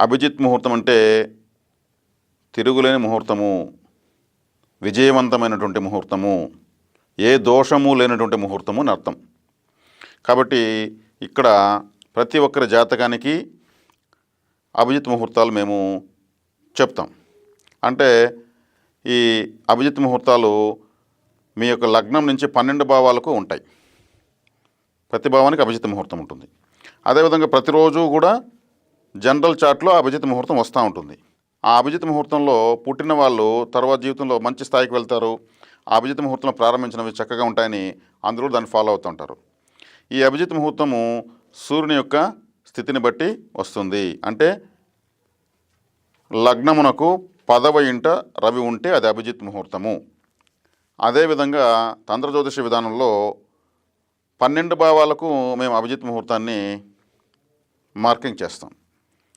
అభిజిత్ ముహూర్తం అంటే తిరుగులేని ముహూర్తము విజయవంతమైనటువంటి ముహూర్తము ఏ దోషము లేనటువంటి ముహూర్తము అని అర్థం. కాబట్టి ఇక్కడ ప్రతి ఒక్కరి జాతకానికి అభిజిత్ ముహూర్తాలు మేము చెప్తాం. అంటే ఈ అభిజిత్ ముహూర్తాలు మీ యొక్క లగ్నం నుంచి పన్నెండు భావాలకు ఉంటాయి. ప్రతి భావానికి అభిజిత్ ముహూర్తం ఉంటుంది. అదేవిధంగా ప్రతిరోజు కూడా జనరల్ చార్ట్లో అభిజిత్ ముహూర్తం వస్తూ ఉంటుంది. ఆ అభిజిత్ ముహూర్తంలో పుట్టిన వాళ్ళు తర్వాత జీవితంలో మంచి స్థాయికి వెళ్తారు. ఆ అభిజిత్ ముహూర్తంలో ప్రారంభించినవి చక్కగా ఉంటాయని అందరూ దాన్ని ఫాలో అవుతుంటారు ఈ అభిజిత్ ముహూర్తము సూర్యుని యొక్క స్థితిని బట్టి వస్తుంది. అంటే లగ్నమునకు పదవ ఇంట రవి ఉంటే అది అభిజిత్ ముహూర్తము. అదేవిధంగా తంత్రజ్యోతిష విధానంలో పన్నెండు భావాలకు మేము అభిజిత్ ముహూర్తాన్ని మార్కింగ్ చేస్తాం.